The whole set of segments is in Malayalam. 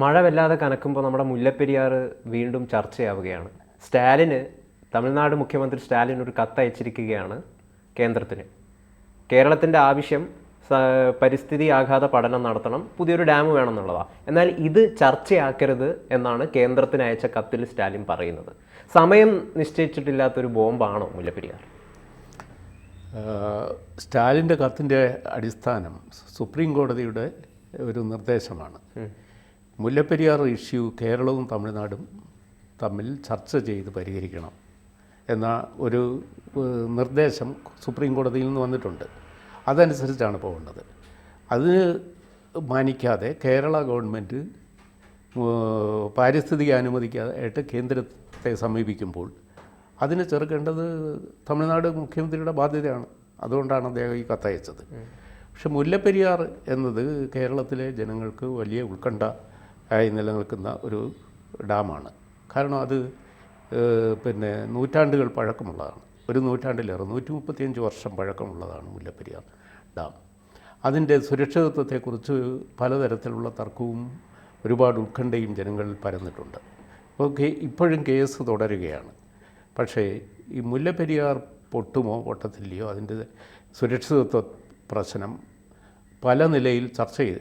മഴ വല്ലാതെ കനക്കുമ്പോൾ നമ്മുടെ മുല്ലപ്പെരിയാർ വീണ്ടും ചർച്ചയാവുകയാണ്. സ്റ്റാലിന് തമിഴ്നാട് മുഖ്യമന്ത്രി സ്റ്റാലിൻ ഒരു കത്തയച്ചിരിക്കുകയാണ് കേന്ദ്രത്തിന്. കേരളത്തിന്റെ ആവശ്യം പരിസ്ഥിതി ആഘാത പഠനം നടത്തണം പുതിയൊരു ഡാം വേണമെന്നുള്ളതാണ് എന്നാൽ ഇത് ചർച്ചയാക്കരുത് എന്നാണ് കേന്ദ്രത്തിന് അയച്ച കത്തിൽ സ്റ്റാലിൻ പറയുന്നത്. സമയം നിശ്ചയിച്ചിട്ടില്ലാത്തൊരു ബോംബാണോ മുല്ലപ്പെരിയാർ? സ്റ്റാലിന്റെ കത്തിന്റെ അടിസ്ഥാനം സുപ്രീം കോടതിയുടെ ഒരു നിർദ്ദേശമാണ്. മുല്ലപ്പെരിയാർ ഇഷ്യൂ കേരളവും തമിഴ്നാടും തമ്മിൽ ചർച്ച ചെയ്ത് പരിഹരിക്കണം എന്ന ഒരു നിർദ്ദേശം സുപ്രീം കോടതിയിൽ നിന്ന് വന്നിട്ടുണ്ട്. അതനുസരിച്ചാണ് പോകേണ്ടത്. അതിന് മാനിക്കാതെ കേരള ഗവൺമെന്റ് പാരിസ്ഥിതിക അനുമതിക്കായിട്ട് കേന്ദ്രത്തെ സമീപിക്കുമ്പോൾ അതിന് ചെറുക്കേണ്ടത് തമിഴ്നാട് മുഖ്യമന്ത്രിയുടെ ബാധ്യതയാണ്. അതുകൊണ്ടാണ് അദ്ദേഹം ഈ കത്തയച്ചത്. പക്ഷെ മുല്ലപ്പെരിയാർ എന്നത് കേരളത്തിലെ ജനങ്ങൾക്ക് വലിയ ഉത്കണ്ഠ ആയി നിലനിൽക്കുന്ന ഒരു ഡാമാണ്. കാരണം അത് പിന്നെ നൂറ്റാണ്ടുകൾ പഴക്കമുള്ളതാണ്. ഒരു നൂറ്റാണ്ടിലേറെ നൂറ്റി മുപ്പത്തിയഞ്ച് വർഷം പഴക്കമുള്ളതാണ് മുല്ലപ്പെരിയാർ ഡാം. അതിന്റെ സുരക്ഷിതത്വത്തെക്കുറിച്ച് പലതരത്തിലുള്ള തർക്കവും ഒരുപാട് ഉത്കണ്ഠയും ജനങ്ങളിൽ പരന്നിട്ടുണ്ട്. അപ്പോൾ ഇപ്പോഴും കേസ് തുടരുകയാണ്. പക്ഷേ ഈ മുല്ലപ്പെരിയാർ പൊട്ടുമോ പൊട്ടത്തില്ലയോ അതിന്റെ സുരക്ഷിതത്വ പ്രശ്നം പല നിലയിൽ ചർച്ച ചെയ്ത്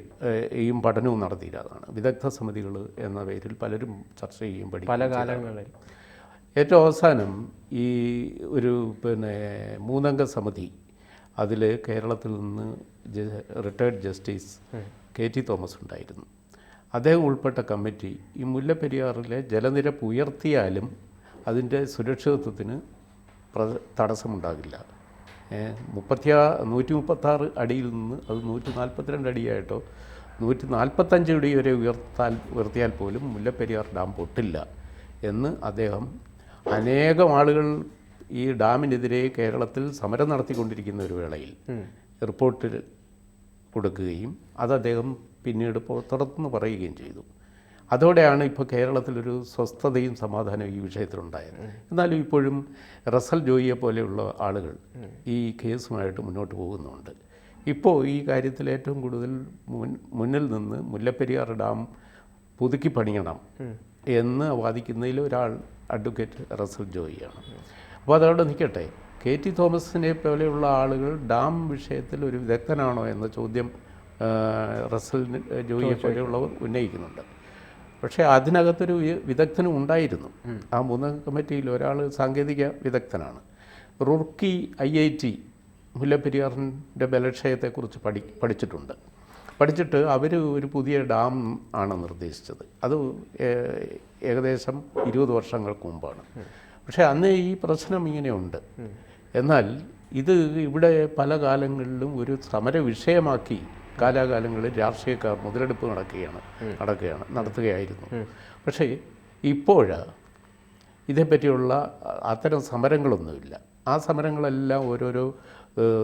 ഏയും പഠനവും നടത്തിയിരുന്നതാണ് വിദഗ്ധ സമിതികൾ എന്ന പേരിൽ പലരും ചർച്ച ചെയ്യും പഠിക്കും പല കാലങ്ങളിൽ. ഏറ്റവും അവസാനം ഈ ഒരു പിന്നെ മൂന്നംഗ സമിതി അതിൽ കേരളത്തിൽ നിന്ന് retired justice K T Thomas ഉണ്ടായിരുന്നു. അദ്ദേഹം ഉൾപ്പെട്ട കമ്മിറ്റി ഈ മുല്ലപ്പെരിയാറിലെ ജലനിരപ്പ് ഉയർത്തിയാലും അതിന്റെ സുരക്ഷിതത്വത്തിന് പ്ര തടസ്സമുണ്ടാകില്ല. മുപ്പത്തിയാ നൂറ്റി മുപ്പത്താറ് അടിയിൽ നിന്ന് അത് നൂറ്റി നാൽപ്പത്തിരണ്ട് അടിയായിട്ടോ നൂറ്റി നാൽപ്പത്തഞ്ച് അടി വരെ ഉയർത്താൽ ഉയർത്തിയാൽ പോലും മുല്ലപ്പെരിയാർ ഡാം പൊട്ടില്ല എന്ന് അദ്ദേഹം അനേകം ആളുകൾ ഈ ഡാമിനെതിരെ കേരളത്തിൽ സമരം നടത്തിക്കൊണ്ടിരിക്കുന്ന ഒരു വേളയിൽ റിപ്പോർട്ടിൽ കൊടുക്കുകയും അത് അദ്ദേഹം പിന്നീട് പുറത്തുനിന്ന് പറയുകയും ചെയ്തു. അതോടെയാണ് ഇപ്പോൾ കേരളത്തിലൊരു സ്വസ്ഥതയും സമാധാനവും ഈ വിഷയത്തിലുണ്ടായത്. എന്നാലും ഇപ്പോഴും റസൽ ജോയിയെ പോലെയുള്ള ആളുകൾ ഈ കേസുമായിട്ട് മുന്നോട്ട് പോകുന്നുണ്ട്. ഇപ്പോൾ ഈ കാര്യത്തിൽ ഏറ്റവും കൂടുതൽ മുൻ മുന്നിൽ നിന്ന് മുല്ലപ്പെരിയാർ ഡാം പുതുക്കി പണിയണം എന്ന് വാദിക്കുന്നതിൽ ഒരാൾ അഡ്വക്കേറ്റ് റസൽ ജോയിയാണ്. അപ്പോൾ അതവിടെ നിൽക്കട്ടെ. കെ ടി തോമസിനെ പോലെയുള്ള ആളുകൾ ഡാം വിഷയത്തിൽ ഒരു വിദഗ്ധനാണോ എന്ന ചോദ്യം റസൽ ജോയിയെ പോലെയുള്ളവർ ഉന്നയിക്കുന്നുണ്ട്. പക്ഷേ അതിനകത്തൊരു വിദഗ്ധനും ഉണ്ടായിരുന്നു. ആ മൂന്നംഗ കമ്മിറ്റിയിൽ ഒരാൾ സാങ്കേതിക വിദഗ്ധനാണ്. റുർക്കി ഐ ഐ ടി മുല്ലപ്പെരിയാറിന്റെ ബലക്ഷയത്തെക്കുറിച്ച് പഠി പഠിച്ചിട്ടുണ്ട്. പഠിച്ചിട്ട് അവർ ഒരു പുതിയ ഡാം ആണ് നിർദ്ദേശിച്ചത്. അത് ഏകദേശം ഇരുപത് വർഷങ്ങൾക്ക് മുമ്പാണ്. പക്ഷേ അന്ന് ഈ പ്രശ്നം ഇങ്ങനെയുണ്ട്. എന്നാൽ ഇത് ഇവിടെ പല കാലങ്ങളിലും ഒരു സമര വിഷയമാക്കി കാലാകാലങ്ങളിൽ രാഷ്ട്രീയക്കാർ മുതലെടുപ്പ് നടക്കുകയാണ് നടക്കുകയാണ് നടത്തുകയായിരുന്നു. പക്ഷേ ഇപ്പോൾ ഇതേപ്പറ്റിയുള്ള അത്തരം സമരങ്ങളൊന്നുമില്ല. ആ സമരങ്ങളെല്ലാം ഓരോരോ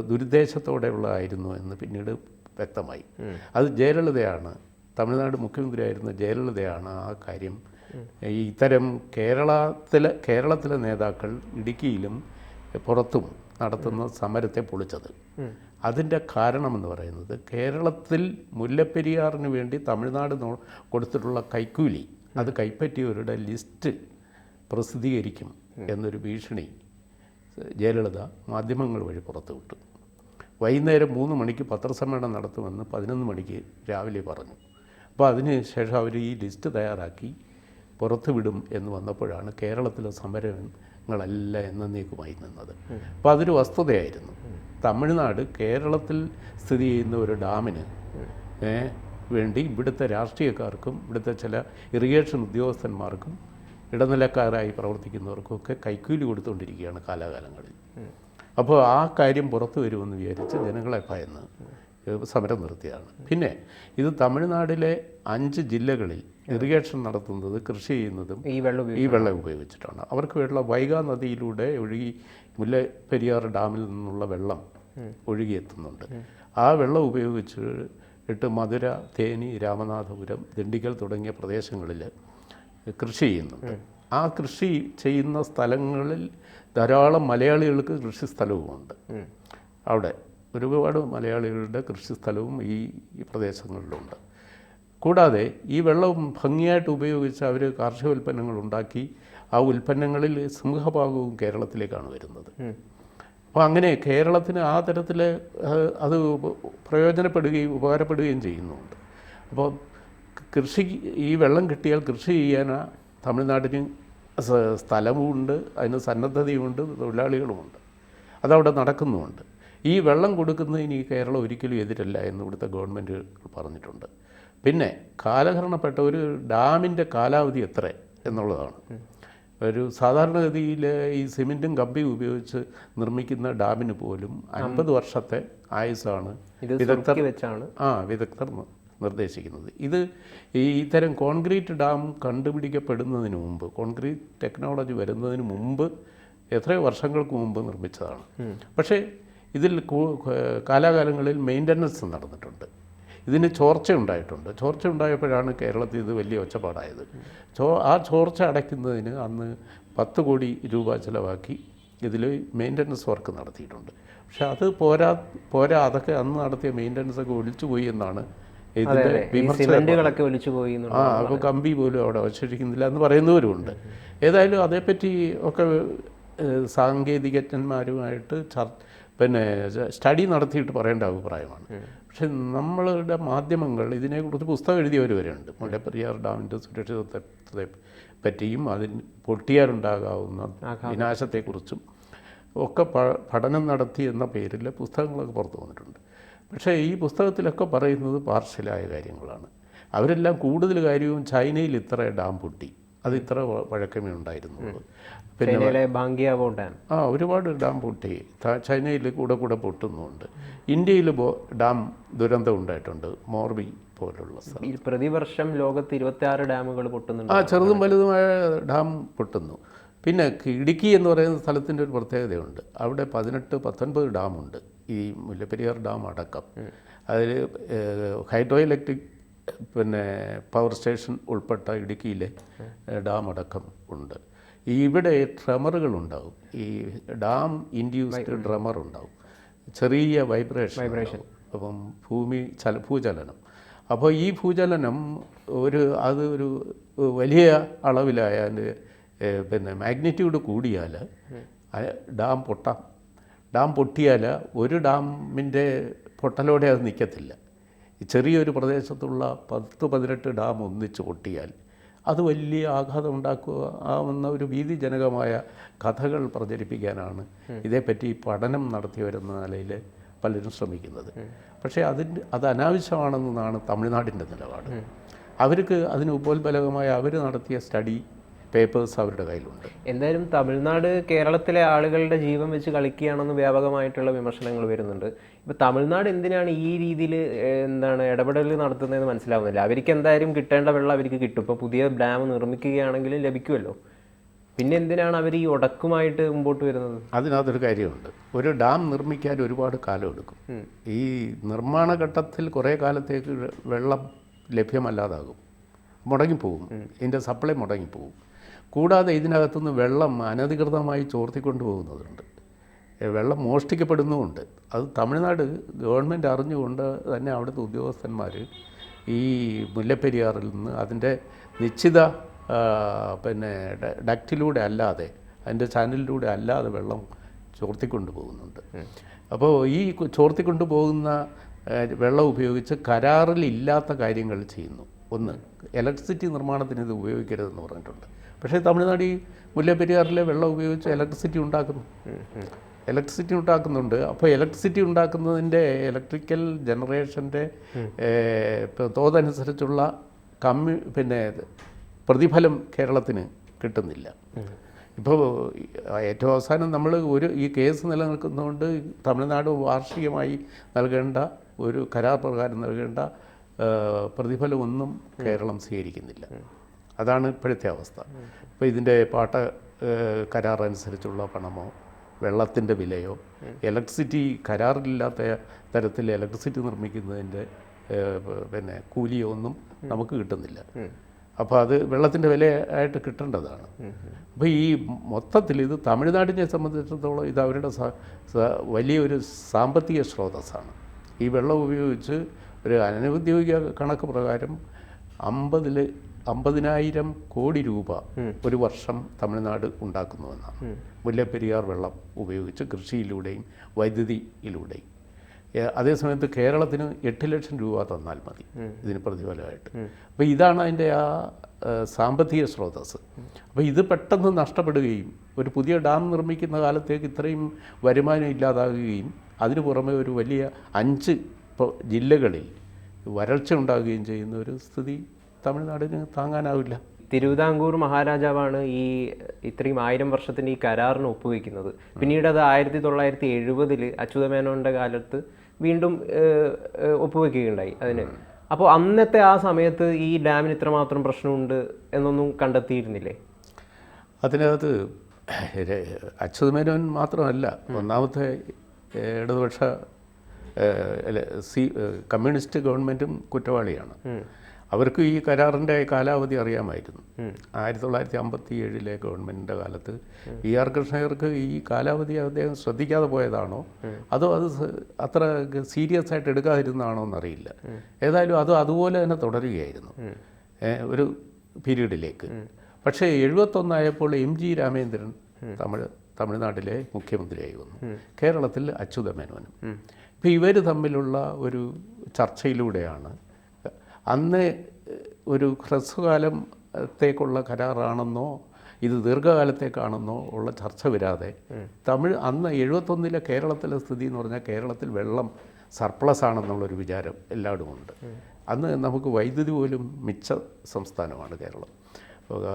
ദുരുദ്ദേശത്തോടെയുള്ളതായിരുന്നു എന്ന് പിന്നീട് വ്യക്തമായി. അത് ജയലളിതയാണ്. തമിഴ്നാട് മുഖ്യമന്ത്രിയായിരുന്ന ജയലളിതയാണ് ആ കാര്യം. ഇത്തരം കേരളത്തിലെ കേരളത്തിലെ നേതാക്കൾ ഇടുക്കിയിലും പുറത്തും നടത്തുന്ന സമരത്തെ പൊളിച്ചത്. അതിന്റെ കാരണമെന്ന് പറയുന്നത് കേരളത്തിൽ മുല്ലപ്പെരിയാറിന് വേണ്ടി തമിഴ്നാട് കൊടുത്തിട്ടുള്ള കൈക്കൂലി അത് കൈപ്പറ്റിയവരുടെ ലിസ്റ്റ് പ്രസിദ്ധീകരിക്കും എന്നൊരു ഭീഷണി ജയലളിത മാധ്യമങ്ങൾ വഴി പുറത്തുവിട്ടു വൈകുന്നേരം മൂന്ന് മണിക്ക് പത്രസമ്മേളനം നടത്തുമെന്ന് പതിനൊന്ന് മണിക്ക് രാവിലെ പറഞ്ഞു. അപ്പോൾ അതിന് ശേഷം അവർ ഈ ലിസ്റ്റ് തയ്യാറാക്കി പുറത്തുവിടും എന്ന് വന്നപ്പോഴാണ് കേരളത്തിലെ സമരങ്ങളെല്ലാം എന്നേക്കുമായി നിന്നത്. അപ്പോൾ അതൊരു വസ്തുതയായിരുന്നു. തമിഴ്നാട് കേരളത്തിൽ സ്ഥിതി ചെയ്യുന്ന ഒരു ഡാമിന് വേണ്ടി ഇവിടുത്തെ രാഷ്ട്രീയക്കാർക്കും ഇവിടുത്തെ ചില ഇറിഗേഷൻ ഉദ്യോഗസ്ഥന്മാർക്കും ഇടനിലക്കാരായി പ്രവർത്തിക്കുന്നവർക്കൊക്കെ കൈക്കൂലി കൊടുത്തുകൊണ്ടിരിക്കുകയാണ് കാലാകാലങ്ങളിൽ. അപ്പോൾ ആ കാര്യം പുറത്തു വരുമെന്ന് വിചാരിച്ച് ജനങ്ങളെ ഭയന്ന് സമരം നിർത്തിയതാണ്. പിന്നെ ഇത് തമിഴ്നാടിലെ അഞ്ച് ജില്ലകളിൽ ഇറിഗേഷൻ നടത്തുന്നത് കൃഷി ചെയ്യുന്നതും ഈ വെള്ളം ഈ വെള്ളം ഉപയോഗിച്ചിട്ടാണ്. അവർക്ക് വെള്ളം വൈഗാ നദിയിലൂടെ ഒഴുകി മുല്ലപ്പെരിയാർ ഡാമിൽ നിന്നുള്ള വെള്ളം ഒഴുകിയെത്തുന്നുണ്ട്. ആ വെള്ളം ഉപയോഗിച്ച് ഇട്ട് മധുര തേനി രാമനാഥപുരം ദിണ്ടിക്കൽ തുടങ്ങിയ പ്രദേശങ്ങളിൽ കൃഷി ചെയ്യുന്നുണ്ട്. ആ കൃഷി ചെയ്യുന്ന സ്ഥലങ്ങളിൽ ധാരാളം മലയാളികൾക്ക് കൃഷി സ്ഥലവുമുണ്ട് അവിടെ ഒരുപാട് മലയാളികളുടെ കൃഷി സ്ഥലവും ഈ പ്രദേശങ്ങളിലുണ്ട്. കൂടാതെ ഈ വെള്ളം ഭംഗിയായിട്ട് ഉപയോഗിച്ച് അവർ കാർഷിക ഉൽപ്പന്നങ്ങൾ ഉണ്ടാക്കി ആ ഉൽപ്പന്നങ്ങളിൽ സിംഹഭാഗവും കേരളത്തിലേക്കാണ് വരുന്നത്. അപ്പോൾ അങ്ങനെ കേരളത്തിന് ആ തരത്തിൽ അത് പ്രയോജനപ്പെടുകയും ഉപകാരപ്പെടുകയും ചെയ്യുന്നുണ്ട്. അപ്പോൾ കൃഷി ഈ വെള്ളം കിട്ടിയാൽ കൃഷി ചെയ്യാൻ തമിഴ്നാടിന് സ്ഥലവുമുണ്ട് അതിന് സന്നദ്ധതയുമുണ്ട് തൊഴിലാളികളുമുണ്ട്. അതവിടെ നടക്കുന്നുമുണ്ട്. ഈ വെള്ളം കൊടുക്കുന്നതിന് ഈ കേരളം ഒരിക്കലും എതിരല്ല എന്ന് ഇവിടുത്തെ ഗവൺമെന്റ് പറഞ്ഞിട്ടുണ്ട്. പിന്നെ കാലഹരണപ്പെട്ട ഒരു ഡാമിന്റെ കാലാവധി എത്ര എന്നുള്ളതാണ്. ഒരു സാധാരണഗതിയിൽ ഈ സിമെന്റും കമ്പിയും ഉപയോഗിച്ച് നിർമ്മിക്കുന്ന ഡാമിന് പോലും അൻപത് വർഷത്തെ ആയുസാണ് വിദഗ്ധർ വെച്ചാണ്. ആ വിദഗ്ധർ നിർദ്ദേശിക്കുന്നത്. ഇത് ഈ ഇത്തരം കോൺക്രീറ്റ് ഡാം കണ്ടുപിടിക്കപ്പെടുന്നതിന് മുമ്പ് കോൺക്രീറ്റ് ടെക്നോളജി വരുന്നതിന് മുമ്പ് എത്രയോ വർഷങ്ങൾക്ക് മുമ്പ് നിർമ്മിച്ചതാണ്. പക്ഷേ ഇതിൽ കാലാകാലങ്ങളിൽ മെയിന്റനൻസ് നടന്നിട്ടുണ്ട്. ഇതിന് ചോർച്ച ഉണ്ടായിട്ടുണ്ട്. ചോർച്ച ഉണ്ടായപ്പോഴാണ് കേരളത്തിൽ ഇത് വലിയ ഒച്ചപ്പാടായത്. ചോ ആ ചോർച്ച അടയ്ക്കുന്നതിന് അന്ന് പത്ത് കോടി രൂപ ചിലവാക്കി ഇതിൽ മെയിന്റനൻസ് വർക്ക് നടത്തിയിട്ടുണ്ട്. പക്ഷെ അത് പോരാ പോരാ അതൊക്കെ അന്ന് നടത്തിയ മെയിന്റനൻസ് ഒക്കെ ഒളിച്ചു പോയി എന്നാണ് ഇതിന്റെ വിമർശനങ്ങളൊക്കെ ഒലിച്ചു പോയി ആ അപ്പോൾ കമ്പി പോലും അവിടെ അവശേഷിക്കുന്നില്ല എന്ന് പറയുന്നവരുമുണ്ട് ഏതായാലും അതേപ്പറ്റി ഒക്കെ സാങ്കേതികജ്ഞന്മാരുമായിട്ട് ചർ പിന്നെ സ്റ്റഡി നടത്തിയിട്ട് പറയേണ്ട അഭിപ്രായമാണ്. പക്ഷെ നമ്മളുടെ മാധ്യമങ്ങൾ ഇതിനെക്കുറിച്ച് പുസ്തകം എഴുതിയവർ വരെയുണ്ട്. മുല്ലപ്പെരിയാർ ഡാമിന്റെ സുരക്ഷിതത്വത്തെ പറ്റിയും അതിന് പൊട്ടിയാലുണ്ടാകാവുന്ന വിനാശത്തെക്കുറിച്ചും ഒക്കെ പ- പഠനം നടത്തി എന്ന പേരിൽ പുസ്തകങ്ങളൊക്കെ പുറത്തു വന്നിട്ടുണ്ട്. പക്ഷേ ഈ പുസ്തകത്തിലൊക്കെ പറയുന്നത് പാർഷ്യലായ കാര്യങ്ങളാണ്. അവരെല്ലാം കൂടുതൽ കാര്യവും ചൈനയിൽ ഇത്ര ഡാം പൊട്ടി. അത് ഇത്ര വഴക്കമേ ഉണ്ടായിരുന്നുള്ളൂ. പിന്നെ ഡാം ആ ഒരുപാട് ഡാം പൊട്ടി. ചൈനയിൽ കൂടെ കൂടെ പൊട്ടുന്നുണ്ട്. ഇന്ത്യയിൽ ഡാം ദുരന്തം ഉണ്ടായിട്ടുണ്ട്. മോർബി പോലുള്ള സ്ഥലം പ്രതിവർഷം ലോകത്ത് ഇരുപത്തി ആറ് ഡാമുകൾ പൊട്ടുന്നുണ്ട്. ആ ചെറുതും വലുതുമായ ഡാം പൊട്ടുന്നു. പിന്നെ ഇടുക്കി എന്ന് പറയുന്ന സ്ഥലത്തിന്റെ ഒരു പ്രത്യേകതയുണ്ട്. അവിടെ പതിനെട്ട് പത്തൊൻപത് ഡാമുണ്ട്. ഈ മുല്ലപ്പെരിയാർ ഡാം അടക്കം. അതിൽ ഹൈഡ്രോ ഇലക്ട്രിക് പിന്നെ പവർ സ്റ്റേഷൻ ഉൾപ്പെട്ട ഇടുക്കിയിലെ ഡാം അടക്കം ഉണ്ട്. ഇവിടെ ട്രമറുകൾ ഉണ്ടാവും. ഈ ഡാം ഇൻഡ്യൂസ്ഡ് ട്രമർ ഉണ്ടാവും. ചെറിയ വൈബ്രേഷൻ വൈബ്രേഷൻ അപ്പം ഭൂമി ചല ഭൂചലനം. അപ്പോൾ ഈ ഭൂചലനം ഒരു അത് ഒരു വലിയ അളവിലായാൽ പിന്നെ മാഗ്നിറ്റ്യൂഡ് കൂടിയാൽ ഡാം പൊട്ടാം. ഡാം പൊട്ടിയാൽ ഒരു ഡാമിന്റെ പൊട്ടലോടെ അത് നിൽക്കത്തില്ല. ചെറിയൊരു പ്രദേശത്തുള്ള പത്ത് പതിനെട്ട് ഡാം ഒന്നിച്ച് പൊട്ടിയാൽ അത് വലിയ ആഘാതം ഉണ്ടാക്കുക ആവുന്ന ഒരു ഭീതിജനകമായ കഥകൾ പ്രചരിപ്പിക്കാനാണ് ഇതേപ്പറ്റി പഠനം നടത്തി വരുന്ന നിലയിൽ പലരും ശ്രമിക്കുന്നത്. പക്ഷേ അതിന്റെ അത് അനാവശ്യമാണെന്നാണ് തമിഴ്നാടിന്റെ നിലപാട്. അവർക്ക് അതിന് ഉപോത്ബലകമായ അവർ നടത്തിയ സ്റ്റഡി പേപ്പേഴ്സ് അവരുടെ കയ്യിലുണ്ട്. എന്തായാലും തമിഴ്നാട് കേരളത്തിലെ ആളുകളുടെ ജീവൻ വെച്ച് കളിക്കുകയാണെന്ന് വ്യാപകമായിട്ടുള്ള വിമർശനങ്ങൾ വരുന്നുണ്ട്. ഇപ്പോൾ തമിഴ്നാട് എന്തിനാണ് ഈ രീതിയിൽ എന്താണ് ഇടപെടൽ നടത്തുന്നതെന്ന് മനസ്സിലാവുന്നില്ല. അവർക്ക് എന്തായാലും കിട്ടേണ്ട വെള്ളം അവർക്ക് കിട്ടും. ഇപ്പോൾ പുതിയ ഡാം നിർമ്മിക്കുകയാണെങ്കിൽ ലഭിക്കുമല്ലോ. പിന്നെ എന്തിനാണ് അവർ ഈ ഉടക്കുമായിട്ട് മുമ്പോട്ട് വരുന്നത്? അതിനകത്തൊരു കാര്യമുണ്ട്. ഒരു ഡാം നിർമ്മിക്കാൻ ഒരുപാട് കാലം എടുക്കും. ഈ നിർമ്മാണ ഘട്ടത്തിൽ കുറേ കാലത്തേക്ക് വെള്ളം ലഭ്യമല്ലാതാകും. മുടങ്ങിപ്പോവും ഇതിന്റെ സപ്ലൈ മുടങ്ങിപ്പോവും കൂടാതെ ഇതിനകത്തുനിന്ന് വെള്ളം അനധികൃതമായി ചോർത്തിക്കൊണ്ടു പോകുന്നതുണ്ട് വെള്ളം മോഷ്ടിക്കപ്പെടുന്നുമുണ്ട്. അത് തമിഴ്നാട് ഗവൺമെന്റ് അറിഞ്ഞുകൊണ്ട് തന്നെ അവിടുത്തെ ഉദ്യോഗസ്ഥന്മാർ ഈ മുല്ലപ്പെരിയാറിൽ നിന്ന് അതിന്റെ നിശ്ചിത പിന്നെ ഡക്റ്റിലൂടെ അല്ലാതെ അതിന്റെ ചാനലിലൂടെ അല്ലാതെ വെള്ളം ചോർത്തിക്കൊണ്ട് പോകുന്നുണ്ട് അപ്പോൾ ഈ ചോർത്തിക്കൊണ്ട് പോകുന്ന വെള്ളം ഉപയോഗിച്ച് കരാറിൽ ഇല്ലാത്ത കാര്യങ്ങൾ ചെയ്യുന്നു. ഒന്ന് ഇലക്ട്രിസിറ്റി നിർമ്മാണത്തിന് ഇത് ഉപയോഗിക്കരുതെന്ന് പറഞ്ഞിട്ടുണ്ട്. പക്ഷേ തമിഴ്നാട് ഈ മുല്ലപ്പെരിയാറിലെ വെള്ളം ഉപയോഗിച്ച് ഇലക്ട്രിസിറ്റി ഉണ്ടാക്കുന്നു. ഇലക്ട്രിസിറ്റി ഉണ്ടാക്കുന്നുണ്ട്. അപ്പോൾ ഇലക്ട്രിസിറ്റി ഉണ്ടാക്കുന്നതിന്റെ ഇലക്ട്രിക്കൽ ജനറേഷന്റെ തോതനുസരിച്ചുള്ള കമ്മി പിന്നെ പ്രതിഫലം കേരളത്തിന് കിട്ടുന്നില്ല. ഇപ്പോൾ ഏറ്റവും അവസാനം നമ്മൾ ഒരു ഈ കേസ് നിലനിൽക്കുന്നതുകൊണ്ട് തമിഴ്നാട് വാർഷികമായി നൽകേണ്ട ഒരു കരാർ പ്രകാരം നൽകേണ്ട പ്രതിഫലമൊന്നും കേരളം സ്വീകരിക്കുന്നില്ല. അതാണ് ഇപ്പോഴത്തെ അവസ്ഥ. ഇപ്പോൾ ഇതിന്റെ പാട്ട കരാർ അനുസരിച്ചുള്ള പണമോ വെള്ളത്തിന്റെ വിലയോ ഇലക്ട്രിസിറ്റി കരാറിലില്ലാത്ത തരത്തിൽ ഇലക്ട്രിസിറ്റി നിർമ്മിക്കുന്നതിന്റെ പിന്നെ കൂലിയോ ഒന്നും നമുക്ക് കിട്ടുന്നില്ല. അപ്പോൾ അത് വെള്ളത്തിന്റെ വില ആയിട്ട് കിട്ടേണ്ടതാണ്. അപ്പോൾ ഈ മൊത്തത്തിൽ ഇത് തമിഴ്നാടിനെ സംബന്ധിച്ചിടത്തോളം ഇത് അവരുടെ വലിയൊരു സാമ്പത്തിക സ്രോതസ്സാണ്. ഈ വെള്ളം ഉപയോഗിച്ച് ഒരു അനൗദ്യോഗിക കണക്ക് പ്രകാരം അമ്പതിൽ അമ്പതിനായിരം കോടി രൂപ ഒരു വർഷം തമിഴ്നാട് ഉണ്ടാക്കുന്നുവെന്നാണ്. മുല്ലപ്പെരിയാർ വെള്ളം ഉപയോഗിച്ച് കൃഷിയിലൂടെയും വൈദ്യുതിയിലൂടെയും. അതേസമയത്ത് കേരളത്തിന് എട്ട് ലക്ഷം രൂപ തന്നാൽ മതി ഇതിന് പ്രതിഫലമായിട്ട്. അപ്പോൾ ഇതാണ് അതിന്റെ ആ സാമ്പത്തിക സ്രോതസ്സ്. അപ്പോൾ ഇത് പെട്ടെന്ന് നഷ്ടപ്പെടുകയും ഒരു പുതിയ ഡാം നിർമ്മിക്കുന്ന കാലത്തേക്ക് ഇത്രയും വരുമാനം ഇല്ലാതാകുകയും അതിനു പുറമെ ഒരു വലിയ അഞ്ച് ജില്ലകളിൽ വരൾച്ച ഉണ്ടാകുകയും ചെയ്യുന്ന ഒരു സ്ഥിതി തമിഴ്നാടിന് താങ്ങാനാവില്ല. തിരുവിതാംകൂർ മഹാരാജാവാണ് ഈ ഇത്രയും ആയിരം വർഷത്തിന്റെ ഈ കരാറിന് ഒപ്പുവെക്കുന്നത്. പിന്നീട് അത് ആയിരത്തി തൊള്ളായിരത്തി എഴുപതിൽ അച്യുതമേനോന്റെ കാലത്ത് വീണ്ടും ഒപ്പുവെക്കുകയുണ്ടായി അതിന്. അപ്പോൾ അന്നത്തെ ആ സമയത്ത് ഈ ഡാമിന് ഇത്രമാത്രം പ്രശ്നമുണ്ട് എന്നൊന്നും കണ്ടെത്തിയിരുന്നില്ലേ? അതിനകത്ത് അച്യുതമേനോൻ മാത്രമല്ല ഒന്നാമത്തെ ഇടതുപക്ഷ സി കമ്മ്യൂണിസ്റ്റ് ഗവൺമെന്റും കുറ്റവാളിയാണ്. അവർക്ക് ഈ കരാറിന്റെ കാലാവധി അറിയാമായിരുന്നു. ആയിരത്തി തൊള്ളായിരത്തി അമ്പത്തി ഏഴിലെ ഗവൺമെന്റിന്റെ കാലത്ത് ഇ ആർ കൃഷ്ണയർക്ക് ഈ കാലാവധി അദ്ദേഹം ശ്രദ്ധിക്കാതെ പോയതാണോ? അതോ അത് അത്ര സീരിയസ് ആയിട്ട് എടുക്കാതിരുന്നാണോ എന്നറിയില്ല. ഏതായാലും അത് അതുപോലെ തന്നെ തുടരുകയായിരുന്നു. ഒരു പീരീഡിലേക്ക്. പക്ഷേ എഴുപത്തൊന്നായപ്പോൾ എം ജി രാമേന്ദ്രൻ തമിഴ് തമിഴ്നാട്ടിലെ മുഖ്യമന്ത്രിയായി വന്നു കേരളത്തിൽ അച്യുതമേനോനും. ഇപ്പം ഇവർ തമ്മിലുള്ള ഒരു ചർച്ചയിലൂടെയാണ് അന്ന് ഒരു ഹ്രസ്വകാലത്തേക്കുള്ള കരാറാണെന്നോ ഇത് ദീർഘകാലത്തേക്കാണെന്നോ ഉള്ള ചർച്ച വരാതെ തമിഴ് അന്ന് എഴുപത്തൊന്നിലെ കേരളത്തിലെ സ്ഥിതി എന്ന് പറഞ്ഞാൽ കേരളത്തിൽ വെള്ളം സർപ്ലസ് ആണെന്നുള്ളൊരു വിചാരം എല്ലായിടും ഉണ്ട്. അന്ന് നമുക്ക് വൈദ്യുതി പോലും മിച്ച സംസ്ഥാനമാണ് കേരളം. അപ്പോൾ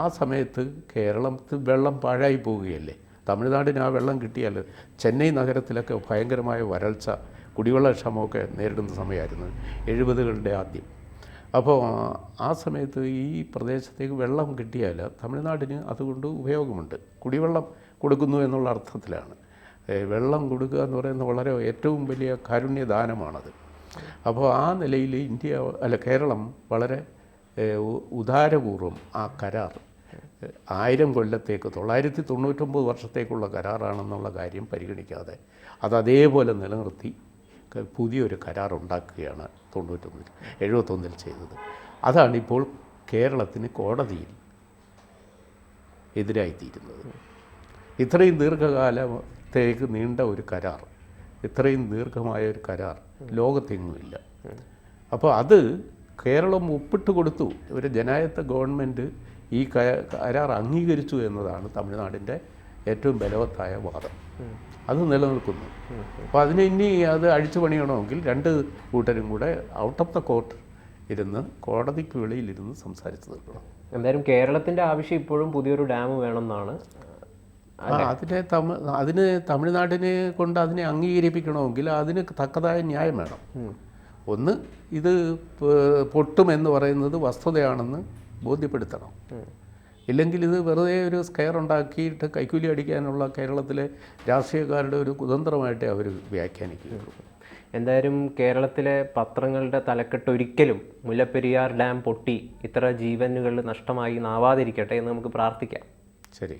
ആ സമയത്ത് കേരളത്തിൽ വെള്ളം പാഴായി പോവുകയല്ലേ? തമിഴ്നാടിന് ആ വെള്ളം കിട്ടിയാൽ ചെന്നൈ നഗരത്തിലൊക്കെ ഭയങ്കരമായ വരൾച്ച കുടിവെള്ളക്ഷമമൊക്കെ നേരിടുന്ന സമയമായിരുന്നു. എഴുപതുകളുടെ ആദ്യം. അപ്പോൾ ആ സമയത്ത് ഈ പ്രദേശത്തേക്ക് വെള്ളം കിട്ടിയാൽ തമിഴ്നാടിന് അതുകൊണ്ട് ഉപയോഗമുണ്ട്. കുടിവെള്ളം കൊടുക്കുന്നു എന്നുള്ള അർത്ഥത്തിലാണ്. വെള്ളം കൊടുക്കുക എന്ന് പറയുന്നത് വളരെ ഏറ്റവും വലിയ കാരുണ്യദാനമാണത്. അപ്പോൾ ആ നിലയിൽ ഇന്ത്യ അല്ല കേരളം വളരെ ഉദാരപൂർവം ആ കരാർ ആയിരം കൊല്ലത്തേക്ക് തൊള്ളായിരത്തി തൊണ്ണൂറ്റൊമ്പത് വർഷത്തേക്കുള്ള കരാറാണെന്നുള്ള കാര്യം പരിഗണിക്കാതെ അത് അതേപോലെ നിലനിർത്തി പുതിയൊരു കരാർ ഉണ്ടാക്കുകയാണ് തൊണ്ണൂറ്റൊന്നിൽ എഴുപത്തൊന്നിൽ ചെയ്തത്. അതാണിപ്പോൾ കേരളത്തിന് കോടതിയിൽ എതിരായിത്തീരുന്നത്. ഇത്രയും ദീർഘകാലത്തേക്ക് നീണ്ട ഒരു കരാർ ഇത്രയും ദീർഘമായ ഒരു കരാർ ലോകത്തെങ്ങുമില്ല. അപ്പോൾ അത് കേരളം ഒപ്പിട്ട് കൊടുത്തു. ഒരു ജനായത്ത ഗവൺമെന്റ് ഈ കരാർ അംഗീകരിച്ചു എന്നതാണ് തമിഴ്നാടിന്റെ ഏറ്റവും ബലവത്തായ വാദം. അത് നിലനിൽക്കുന്നു. അപ്പോൾ അതിന് ഇനി അത് അഴിച്ചു പണിയണമെങ്കിൽ രണ്ട് കൂട്ടരും കൂടെ ഔട്ട് ഓഫ് ദ കോർട്ട് ഇരുന്ന് കോടതിക്ക് വെളിയിലിരുന്ന് സംസാരിച്ചു തീർക്കണം എന്തായാലും കേരളത്തിന്റെ ആവശ്യം ഇപ്പോഴും പുതിയൊരു ഡാം വേണമെന്നാണ്. അതിനെ തമിഴ് അതിന് തമിഴ്നാടിനെ കൊണ്ട് അതിനെ അംഗീകരിപ്പിക്കണമെങ്കിൽ അതിന് തക്കതായ ന്യായം വേണം. ഒന്ന് ഇത് പൊട്ടുമെന്ന് പറയുന്നത് വസ്തുതയാണെന്ന് ബോധ്യപ്പെടുത്തണം. ഇല്ലെങ്കിൽ ഇത് വെറുതെ ഒരു സ്കെയർ ഉണ്ടാക്കിയിട്ട് കൈക്കൂലി അടിക്കാനുള്ള കേരളത്തിലെ രാഷ്ട്രീയക്കാരുടെ ഒരു കുതന്ത്രമായിട്ടേ അവർ വ്യാഖ്യാനിക്കുകയുള്ളൂ. എന്തായാലും കേരളത്തിലെ പത്രങ്ങളുടെ തലക്കെട്ട് ഒരിക്കലും മുല്ലപ്പെരിയാർ ഡാം പൊട്ടി ഇത്ര ജീവനുകൾ നഷ്ടമായി നാവാതിരിക്കട്ടെ എന്ന് നമുക്ക് പ്രാർത്ഥിക്കാം. ശരി.